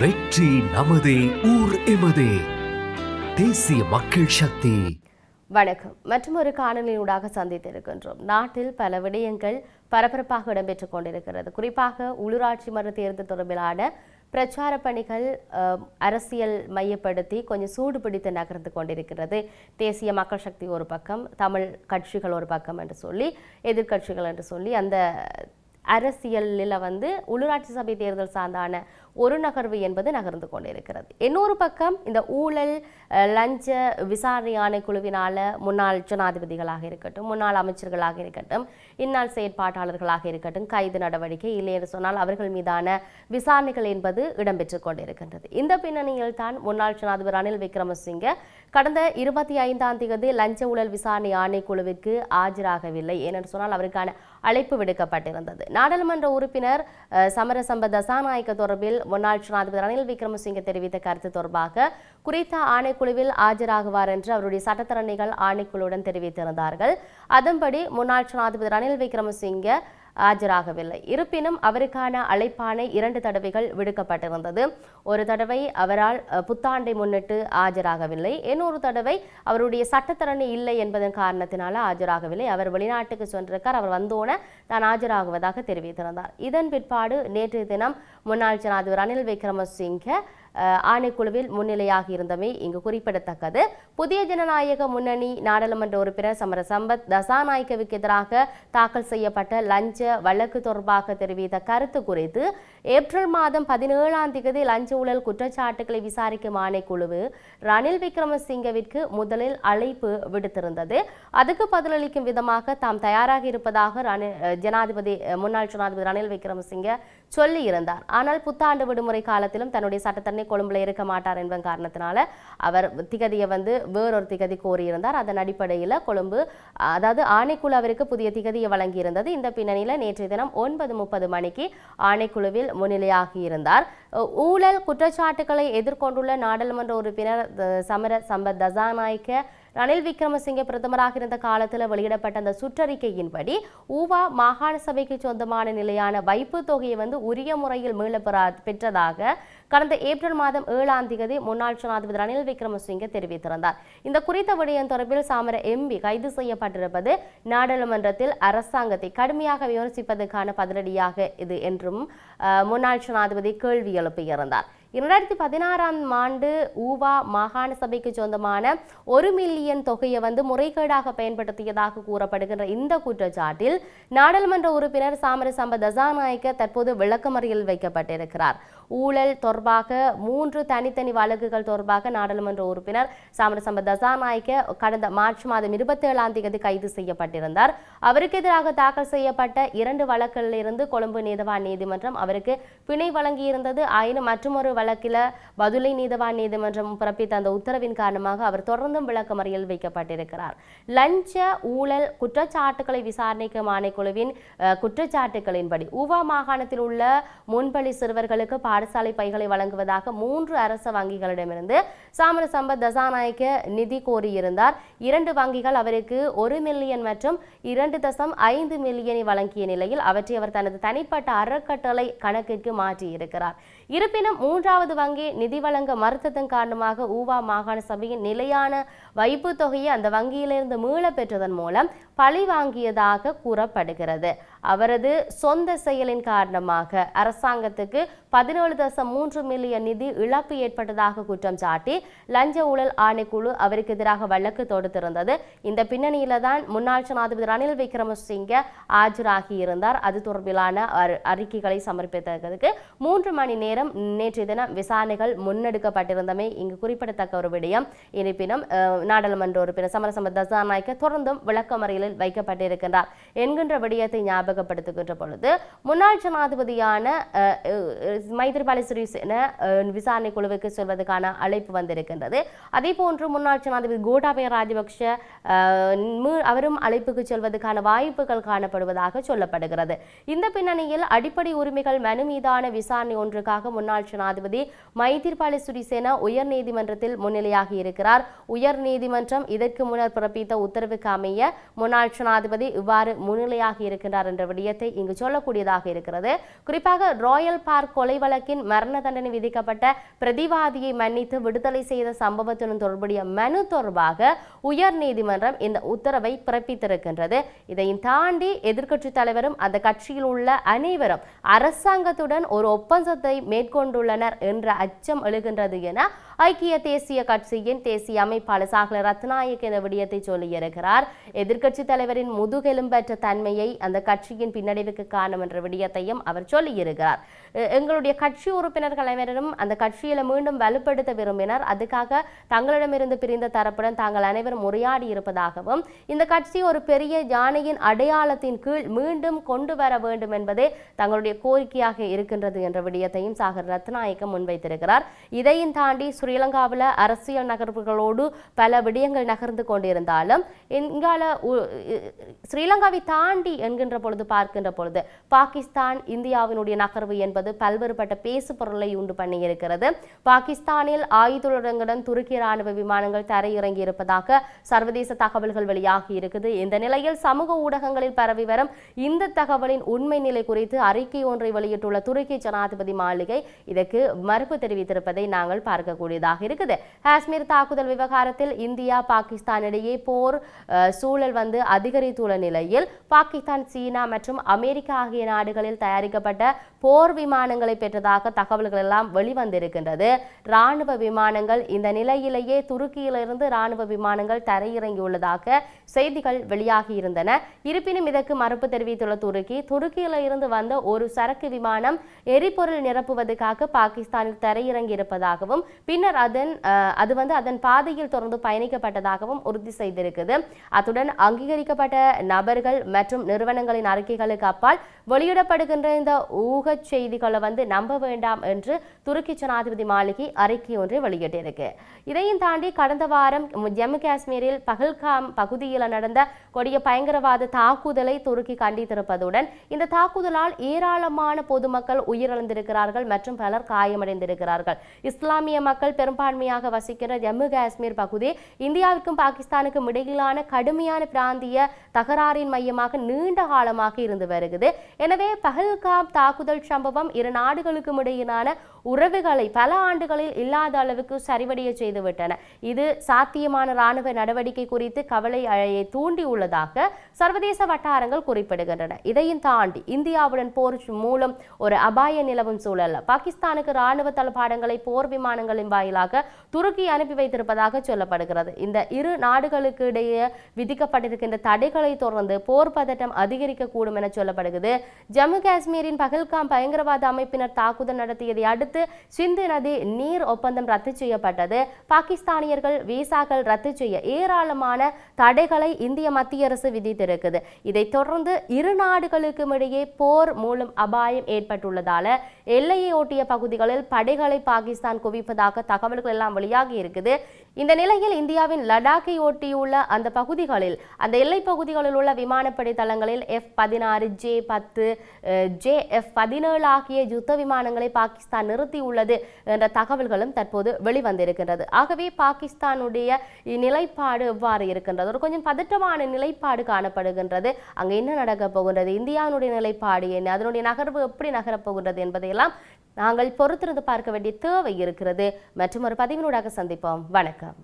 வெற்றி நமதே ஊர் எமதே. தேசிய மக்கள் சக்தி. வணக்கம். மற்றும் ஒரு காணொலியூடாக சந்தித்திருக்கின்றோம். நாட்டில் பல விடயங்கள் பரபரப்பாக இடம்பெற்றுக் கொண்டிருக்கிறது. குறிப்பாக உள்ளூராட்சி மன்ற தேர்தல் தொடர்பிலான பிரச்சார பணிகள் அரசியல் மையப்படுத்தி கொஞ்சம் சூடு பிடித்து நகர்ந்து கொண்டிருக்கிறது. தேசிய மக்கள் சக்தி ஒரு பக்கம் தமிழ் கட்சிகள் ஒரு பக்கம் என்று சொல்லி எதிர்க்கட்சிகள் என்று சொல்லி அந்த அரசியலில் வந்து உள்ளூராட்சி சபை தேர்தல் சார்ந்தான ஒரு நகர்வு என்பது நகர்ந்து கொண்டிருக்கிறது. இன்னொரு பக்கம் இந்த ஊழல் லஞ்ச விசாரணை ஆணைக்குழுவினால முன்னாள் ஜனாதிபதிகளாக இருக்கட்டும் முன்னாள் அமைச்சர்களாக இருக்கட்டும் இந்நாள் செயற்பாட்டாளர்களாக இருக்கட்டும் கைது நடவடிக்கை இல்லை என்று சொன்னால் அவர்கள் மீதான விசாரணைகள் என்பது இடம்பெற்றுக் கொண்டிருக்கின்றது. இந்த பின்னணியில் தான் முன்னாள் ஜனாதிபதி ரணில் விக்ரமசிங்க கடந்த இருபத்தி ஐந்தாம் தேதி லஞ்ச ஊழல் விசாரணை ஆணைக்குழுவிற்கு ஆஜராகவில்லை ஏனென்று சொன்னால் அவருக்கான அழைப்பு விடுக்கப்பட்டிருந்தது. நாடாளுமன்ற உறுப்பினர் சமரசம்ப தசாநாயக்க தொடர்பில் முன்னாள் ஜனாதிபதி ரணில் விக்ரமசிங்க தெரிவித்த கருத்து தொடர்பாக குறித்த ஆணைக்குழுவில் ஆஜராகுவார் என்று அவருடைய சட்டத்தரணிகள் ஆணைக்குழுவுடன் தெரிவித்திருந்தார்கள். அதன்படி முன்னாள் ஜனாதிபதி ரணில் விக்ரமசிங்க ஆஜராகவில்லை. இருப்பினும் அவருக்கான அழைப்பானை இரண்டு தடவைகள் விடுக்கப்பட்டிருந்தது. ஒரு தடவை அவரால் புத்தாண்டை முன்னிட்டு ஆஜராகவில்லை. இன்னொரு தடவை அவருடைய சட்டத்தரணி இல்லை என்பதன் காரணத்தினால ஆஜராகவில்லை. அவர் வெளிநாட்டுக்கு சென்றிருக்கார். அவர் வந்தோன தான் ஆஜராகுவதாக தெரிவித்திருந்தார். இதன் பிற்பாடு நேற்றைய தினம் முன்னாள் ஜனாதிபதி ரணில் விக்ரமசிங்க ஆணைக்குழுவில் முன்னிலையாக இருந்தமை இங்கு குறிப்பிடத்தக்கது. புதிய ஜனநாயக முன்னணி நாடாளுமன்ற உறுப்பினர் சமர சம்பத் தசாநாயக்கவுக்கு எதிராக தாக்கல் செய்யப்பட்ட லஞ்ச வழக்கு தொடர்பாக தெரிவித்த கருத்து குறித்து ஏப்ரல் மாதம் பதினேழாம் தேதி லஞ்ச ஊழல் குற்றச்சாட்டுகளை விசாரிக்கும் ஆணைக்குழு ரணில் விக்ரமசிங்கவிற்கு முதலில் அழைப்பு விடுத்திருந்தது. அதுக்கு பதிலளிக்கும் விதமாக தாம் தயாராக இருப்பதாக ரணில் ஜனாதிபதி முன்னாள் ஜனாதிபதி ரணில் விக்ரமசிங்க சொல்லி இருந்தார் ஆனால் புத்தாண்டு விடுமுறை காலத்திலும் தன்னுடைய சட்டத்தரணி கொழும்புல இருக்க மாட்டார் என்பதன் காரணத்தினால அவர் திகதியை வந்து வேறொரு திகதி கோரியிருந்தார். அதன் அடிப்படையில் கொழும்பு அதாவது ஆணைக்குழு அவருக்கு புதிய திகதியை வழங்கியிருந்தது. இந்த பின்னணியில் நேற்றைய தினம் ஒன்பது முப்பது மணிக்கு ஆணைக்குழுவில் முன்னிலையாகியிருந்தார். ஊழல் குற்றச்சாட்டுகளை எதிர்கொண்டுள்ள நாடாளுமன்ற உறுப்பினர் சமர சம்பத் தசாநாயக்க ரணில் விக்ரமசிங்கே பிரதமராக இருந்த காலத்தில் வெளியிடப்பட்ட அந்த சுற்றறிக்கையின்படி ஊவா மாகாண சபைக்கு சொந்தமான நிலையான வைப்பு தொகையை வந்து உரிய முறையில் மீள பெற்றதாக கடந்த ஏப்ரல் மாதம் ஏழாம் தேதி முன்னாள் ஜனாதிபதி ரணில் விக்ரமசிங்க தெரிவித்திருந்தார். இந்த குறித்த விடயம் தொடர்பில் சாமர எம்பி கைது செய்யப்பட்டிருப்பது நாடாளுமன்றத்தில் அரசாங்கத்தை கடுமையாக விமர்சிப்பதற்கான பதிலடியாக இது என்றும் முன்னாள் ஜனாதிபதி கேள்வி எழுப்பியிருந்தார். இரண்டாயிரத்தி பதினாறாம் ஆண்டு ஊவா மாகாண சபைக்கு சொந்தமான ஒரு மில்லியன் தொகையை வந்து முறைகேடாக பயன்படுத்தியதாக கூறப்படுகின்ற இந்த குற்றச்சாட்டில் நாடாளுமன்ற உறுப்பினர் சாமரசம்ப தசாநாயக்க தற்போது விளக்கமறியல் வைக்கப்பட்டிருக்கிறார். ஊழல் தொடர்பாக மூன்று தனித்தனி வழக்குகள் தொடர்பாக நாடாளுமன்ற உறுப்பினர் சாமரசம்ப தசாநாயக்க கடந்த மார்ச் மாதம் இருபத்தி ஏழாம் தேதி கைது செய்யப்பட்டிருந்தார். அவருக்கு எதிராக தாக்கல் செய்யப்பட்ட இரண்டு வழக்குகளில் கொழும்பு நீதவான் நீதிமன்றம் அவருக்கு பிணை வழங்கியிருந்தது. ஆயினும் மற்றொரு வழக்கில் பதுளை நீதவான் நீதிமன்றம் பிறப்பித்த அந்த உத்தரவின் காரணமாக அவர் தொடர்ந்தும் விளக்கமறியல் வைக்கப்பட்டிருக்கிறார். லஞ்ச ஊழல் குற்றச்சாட்டுகளை விசாரணைக்கும் ஆணைக்குழுவின் குற்றச்சாட்டுகளின்படி ஊவா மாகாணத்தில் உள்ள முன்பள்ளி சிறுவர்களுக்கு பாடசாலை பைகளை வழங்குவதாக மூன்று அரச வங்கிகளிடமிருந்து சாமர சம்பத் தசாநாயக்க நிதி கோரியிருந்தார். இரண்டு வங்கிகள் அவருக்கு ஒரு மில்லியன் மற்றும் இரண்டு தசம் ஐந்து மில்லியனை வழங்கிய நிலையில் அவற்றை அவர் தனது தனிப்பட்ட அறக்கட்டளை கணக்கிற்கு மாற்றியிருக்கிறார். இருப்பினும் மூன்றாவது வங்கி நிதி வழங்க மறுத்ததன் காரணமாக ஊவா மாகாண சபையின் நிலையான வைப்பு தொகையை அந்த வங்கியிலிருந்து மீள பெற்றதன் மூலம் பழி வாங்கியதாக கூறப்படுகிறது. அவரது சொந்த செயலின் காரணமாக அரசாங்கத்துக்கு பதினேழு தசம் மூன்று மில்லியன் நிதி இழப்பு ஏற்பட்டதாக குற்றம் சாட்டி லஞ்ச ஊழல் ஆணைக்குழு அவருக்கு எதிராக வழக்கு தொடுத்திருந்தது. இந்த பின்னணியில தான் முன்னாள் ஜனாதிபதி ரணில் விக்ரமசிங்க ஆஜராகி இருந்தார். அது தொடர்பிலான அறிக்கைகளை சமர்ப்பித்ததற்கு மூன்று மணி நேரம் நேரம் நேற்றைய தினம் விசாரணைகள் முன்னெடுக்கப்பட்டிருந்தமை இங்கு குறிப்பிடத்தக்க ஒரு விடயம். இருப்பினும் நாடாளுமன்ற உறுப்பினர் சமரசம தசாநாயக்க தொடர்ந்தும் விளக்கமறியலில் வைக்கப்பட்டிருக்கின்றார். என்கின்ற விடயத்தை ஞாபகப்படுத்துகின்ற பொழுது முன்னாள் ஜனாதிபதியான மைத்ரிபால சிறிசேன விசாரணை குழுவுக்கு செல்வதற்கான அழைப்பு வந்திருக்கின்றது. அதே போன்று முன்னாள் ஜனாதிபதி கோட்டாபய ராஜபக்ஷ அவரும் அழைப்புக்கு செல்வதற்கான வாய்ப்புகள் காணப்படுவதாக சொல்லப்படுகிறது. இந்த பின்னணியில் அடிப்படை உரிமைகள் மனு மீதான விசாரணை ஒன்றுக்காக முன்னாள் ஜனாதிபதி மைத்திரிபால சிறிசேனா உயர் நீதிமன்றத்தில் முன்னிலையாகி இருக்கிறார். உயர் நீதிமன்றம் இதற்கு முன்னர் பிறப்பித்த உத்தரவுக்கு அமைய முன்னாள் ஜனாதிபதி இவ்வாறு முன்னிலையாகி இருக்கின்றார் என்ற விடயத்தை இங்கு சொல்லக்கூடியதாக இருக்கிறது. குறிப்பாக ராயல் பார்க் கொலை வழக்கின் மரண தண்டனை விதிக்கப்பட்ட பிரதிவாதியை மன்னித்து விடுதலை செய்த சம்பவத்துடன் தொடர்புடைய மனு தொடர்பாக உயர் நீதிமன்றம் இந்த உத்தரவை பிறப்பித்திருக்கின்றது. இதையும் தாண்டி எதிர்க்கட்சி தலைவரும் அந்த கட்சியில் உள்ள அனைவரும் அரசாங்கத்துடன் ஒரு ஒப்பந்தத்தை மேற்கொண்டுள்ளனர் என்ற அச்சம் எழுகின்றது என ஐக்கிய தேசிய கட்சியின் தேசிய அமைப்பாளர் சாகல ரத்நாயக் இந்த விடயத்தை சொல்லியிருக்கிறார் எதிர்க்கட்சி தலைவரின் முதுகெலும்பற்ற தன்மையை அந்த கட்சியின் பின்னடைவுக்கு காரணம் என்ற விடயத்தையும் அவர் சொல்லியிருக்கிறார் எங்களுடைய கட்சி உறுப்பினர்கள் அனைவரும் அந்த கட்சியில மீண்டும் வலுப்படுத்த விரும்பினர். அதுக்காக தங்களிடமிருந்து பிரிந்த தரப்புடன் தாங்கள் அனைவரும் உரையாடி இருப்பதாகவும் இந்த கட்சி ஒரு பெரிய யானையின் அடையாளத்தின் கீழ் மீண்டும் கொண்டு வர வேண்டும் என்பதே தங்களுடைய கோரிக்கையாக இருக்கின்றது என்ற விடயத்தையும் சாகர் ரத்நாயக்கம் முன்வைத்திருக்கிறார். இதையும் தாண்டி ஸ்ரீலங்காவில் அரசியல் நகர்வுகளோடு பல விடயங்கள் நகர்ந்து கொண்டிருந்தாலும் இங்கால உ- ஸ்ரீலங்காவை தாண்டி என்கின்ற பொழுது பார்க்கின்ற பொழுது பாகிஸ்தான் இந்தியாவினுடைய நகர்வு என்பது பல்வேறுபட்ட பேசு பொருளை உண்டு பண்ணி இருக்கிறது பாகிஸ்தானில் ஆயுதங்களுடன் துருக்கி ராணுவ விமானங்கள் தரையிறங்கி இருப்பதாக சர்வதேச தகவல்கள் வெளியாகி இருக்குது. இந்த நிலையில் சமூக ஊடகங்களில் பரவி வரும் இந்த தகவலின் உண்மை நிலை குறித்து அறிக்கை ஒன்றை வெளியிட்டுள்ள துருக்கி ஜனாதிபதி மாளிகை இதற்கு மறுப்பு தெரிவித்திருப்பதை நாங்கள் பார்க்கக்கூடிய பார்க்கக்கூடியதாக இருக்குது. காஷ்மீர் தாக்குதல் விவகாரத்தில் இந்தியா பாகிஸ்தான் இடையே போர் சூழல் வந்து அதிகரித்துள்ள நிலையில் பாகிஸ்தான் சீனா மற்றும் அமெரிக்கா ஆகிய நாடுகளில் தயாரிக்கப்பட்ட போர் விமானங்களை பெற்றதாக தகவல்கள் எல்லாம் வெளிவந்திருக்கின்றது. ராணுவ விமானங்கள் இந்த நிலையிலேயே துருக்கியிலிருந்து ராணுவ விமானங்கள் தரையிறங்கியுள்ளதாக செய்திகள் வெளியாகி இருந்தன. இருப்பினும் இதற்கு மறுப்பு தெரிவித்துள்ள துருக்கி துருக்கியில இருந்து வந்த ஒரு சரக்கு விமானம் எரிபொருள் நிரப்புவதற்காக பாகிஸ்தானில் தரையிறங்கி இருப்பதாகவும் பின்னர் பின்னர் அதன் அது வந்து அதன் பாதையில் தொடர்ந்து பயணிக்கப்பட்டதாகவும் உறுதி செய்திருக்குது. அத்துடன் அங்கீகரிக்கப்பட்ட நபர்கள் மற்றும் நிறுவனங்களின் அறிக்கைகளுக்கு அப்பால் வெளியிடப்படுகின்ற இந்த ஊகச் செய்திகளை வந்து நம்ப வேண்டாம் என்று துருக்கி ஜனாதிபதி மாளிகை அறிக்கை ஒன்றை வெளியிட்டிருக்கு. இதையும் தாண்டி கடந்த வாரம் ஜம்மு காஷ்மீரில் பகல்காம் பகுதியில் நடந்த கொடிய பயங்கரவாத தாக்குதலை துருக்கி கண்டித்திருப்பதுடன் இந்த தாக்குதலால் ஏராளமான பொதுமக்கள் உயிரிழந்திருக்கிறார்கள் மற்றும் பலர் காயமடைந்திருக்கிறார்கள். இஸ்லாமிய மக்கள் பெரும்பான்மையாக வசிக்கிற ஜம்மு காஷ்மீர் பகுதி இந்தியாவிற்கும் பாகிஸ்தானுக்கும் இடையிலான கடுமையான பிராந்திய தகராறின் மையமாக நீண்ட காலமாக இருந்து வருகிறது. எனவே பஹல்காம் தாக்குதல் சம்பவம் இரு நாடுகளுக்கும் இடையிலான உறவுகளை பல ஆண்டுகளில் இல்லாத அளவுக்கு சரிவடைய செய்துவிட்டன. இது சாத்தியமான ராணுவ நடவடிக்கை குறித்து கவலை அழையை தூண்டியுள்ளதாக சர்வதேச வட்டாரங்கள் குறிப்பிடுகின்றன. இதையும் தாண்டி இந்தியாவுடன் போர் மூலம் ஒரு அபாய நிலவும் சூழல் பாகிஸ்தானுக்கு ராணுவ தளபாடங்களை போர் விமானங்களின் வாயிலாக துருக்கி அனுப்பி வைத்திருப்பதாக சொல்லப்படுகிறது. இந்த இரு நாடுகளுக்கு இடையே விதிக்கப்பட்டிருக்கின்ற தடைகளை தொடர்ந்து போர் பதட்டம் அதிகரிக்கக்கூடும் என சொல்லப்படுகிறது. ஜம்மு காஷ்மீரின் பகல்காம் பயங்கரவாத அமைப்பினர் தாக்குதல் நடத்தியதை அடுத்து சிந்து நதி நீர் ஒப்பந்தம் ரத்து செய்யப்பட்டது. பாகிஸ்தானியர்கள் விசாக்கள் ரத்து செய்ய ஏராளமான தடைகளை இந்திய மத்திய அரசு விதித்திருக்குது. இதைத் தொடர்ந்து இரு நாடுகளுக்கும் இடையே போர் மூலம் அபாயம் ஏற்பட்டுள்ளதால எல்லையை ஒட்டிய பகுதிகளில் படைகளை பாகிஸ்தான் குவிப்பதாக தகவல்கள் எல்லாம் வெளியாகி இருக்குது. இந்த நிலையில் இந்தியாவின் லடாக்கை ஒட்டியுள்ள அந்த பகுதிகளில் அந்த எல்லை பகுதிகளில் உள்ள விமானப்படை தளங்களில் எஃப் பதினாறு ஜே பத்து ஜே எஃப் பதினேழு ஆகிய யுத்த விமானங்களை பாகிஸ்தான் நிறுத்தியுள்ளது என்ற தகவல்களும் தற்போது வெளிவந்திருக்கின்றது. ஆகவே பாகிஸ்தானுடைய நிலைப்பாடு எவ்வாறு இருக்கின்றது? ஒரு கொஞ்சம் பதட்டமான நிலைப்பாடு காணப்படுகின்றது. அங்கே என்ன நடக்கப் போகின்றது? இந்தியாவினுடைய நிலைப்பாடு என்ன? அதனுடைய நகர்வு எப்படி நகரப் போகின்றது என்பதையெல்லாம் நாங்கள் பொறுத்திருந்து பார்க்க வேண்டிய தேவை இருக்கிறது. மற்றும் ஒரு பதிவினூடாக சந்திப்போம். வணக்கம்.